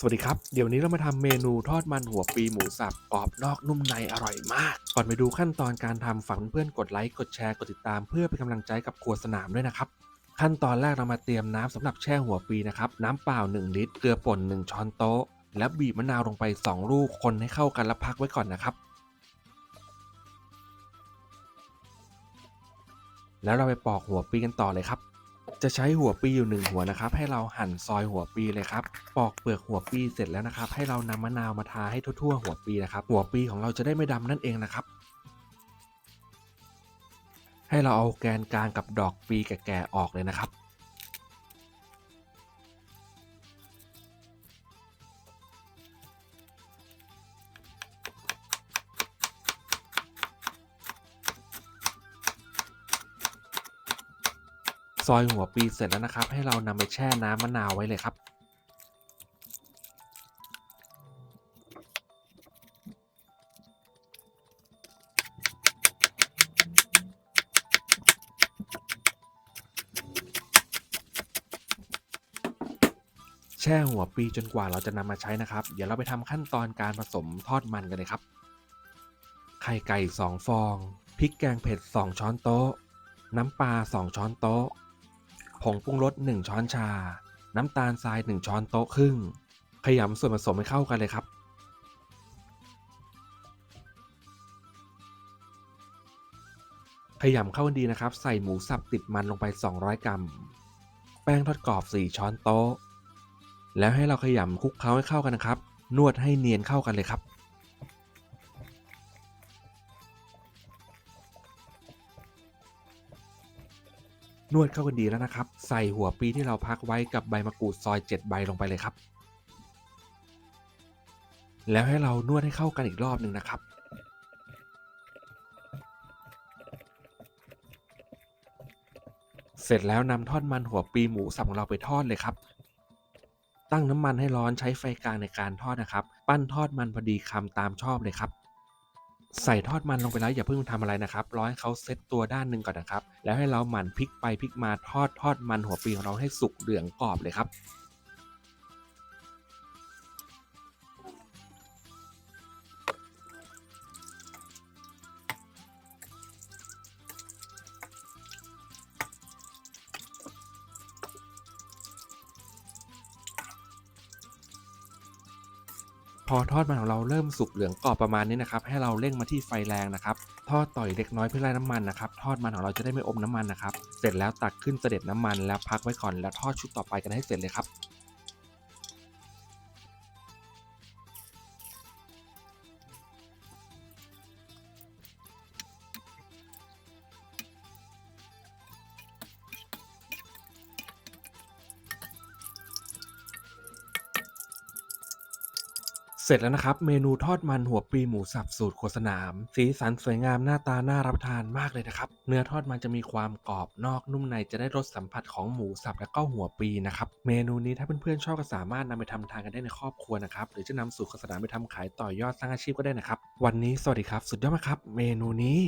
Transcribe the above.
สวัสดีครับ เดี๋ยวนี้เรามาทำเมนูทอดมันหัวปีหมูสับกรอบนอกนุ่มในอร่อยมาก ก่อนไปดูขั้นตอนการทำฝากเพื่อนกดไลค์กดแชร์กดติดตามเพื่อเป็นกำลังใจกับครัวสนามด้วยนะครับ ขั้นตอนแรกเรามาเตรียมน้ำสำหรับแช่หัวปีนะครับ น้ำเปล่า 1 ลิตร เกลือป่น 1 ช้อนโต๊ะ และบีบมะนาวลงไป 2 ลูกคนให้เข้ากันแล้วพักไว้ก่อนนะครับ แล้วเราไปปอกหัวปีกันต่อเลยครับ จะใช้หัวปีอยู่หนึ่งหัวนะครับ ให้เราหั่นซอยหัวปีเลยครับปอกเปลือกหัวปีเสร็จแล้วนะครับ ให้เรานำมะนาวมาทาให้ทั่วๆ หัวปีนะครับ หัวปีของเราจะได้ไม่ดำนั่นเองนะครับ ให้เราเอาแกนกลางกับดอกปีแก่ๆออกเลยนะครับ ซอยหัวปีเสร็จแล้วนะครับ ให้เรานำไปแช่น้ำมะนาวไว้เลยครับ แช่หัวปีจนกว่าเราจะนำมาใช้นะครับ เดี๋ยวเราไปทำขั้นตอนการผสมทอดมันกันเลยครับ ไข่ไก่ 2 ฟอง พริกแกงเผ็ด 2 ช้อนโต๊ะ น้ำปลา 2 ช้อนโต๊ะ ผงปรุงรส1ช้อนชา น้ำตาลทราย 1 ช้อนโต๊ะครึ่ง ขยำส่วนผสมให้เข้ากันเลยครับ ขยำเข้ากันดีนะครับ ใส่หมูสับติดมันลงไป 200 กรัม แป้งทอดกรอบ 4 ช้อนโต๊ะ แล้วให้เราขยำคลุกเคล้าให้เข้ากันนะครับ นวดให้เนียนเข้ากันเลยครับ นวดเข้ากันดีแล้วนะครับ ใส่หัวปีที่เราพักไว้กับใบมะกรูดซอย 7 ใบลงไปเลยครับ แล้วให้เรานวดให้เข้ากันอีกรอบหนึ่งนะครับ เสร็จแล้วนำทอดมันหัวปีหมูสับของเราไปทอดเลยครับ ตั้งน้ำมันให้ร้อนใช้ไฟกลางในการทอดนะครับ ปั้นทอดมันพอดีคำตามชอบเลยครับ ใส่ทอดมันลงไปแล้วอย่าเพิ่งทำอะไรนะครับรอให้เขาเซตตัวด้านหนึ่งก่อนนะครับ แล้วให้เราหมั่นพลิกไปพลิกมาทอดทอดมันหัวปีของเราให้สุกเหลืองกรอบเลยครับ พอทอดมันของเราเริ่มสุกเหลืองกรอบประมาณนี้นะครับให้เราเร่งมาที่ไฟแรงนะครับทอดต่อยเล็กน้อยเพื่อไล่น้ำมันนะครับทอดมันของเราจะได้ไม่อมน้ำมันนะครับเสร็จแล้วตักขึ้นเสด็จน้ำมันแล้วพักไว้ก่อนแล้วทอดชุดต่อไปกันให้เสร็จเลยครับ เสร็จแล้วนะครับ เมนูทอดมันหัวปีหมูสับสูตรโคสนาม สีสันสวยงามหน้าตาน่ารับทานมากเลยนะครับ เนื้อทอดมันจะมีความกรอบนอกนุ่มในจะได้รสสัมผัสของหมูสับและก็หัวปีนะครับเมนูนี้ถ้าเพื่อนๆชอบก็สามารถนำไปทำทานกันได้ในครอบครัวนะครับหรือจะนำสูตรโคสนามไปทำขายต่อยอดสร้างอาชีพก็ได้นะครับ วันนี้สวัสดีครับ สุดยอดมากครับ เมนูนี้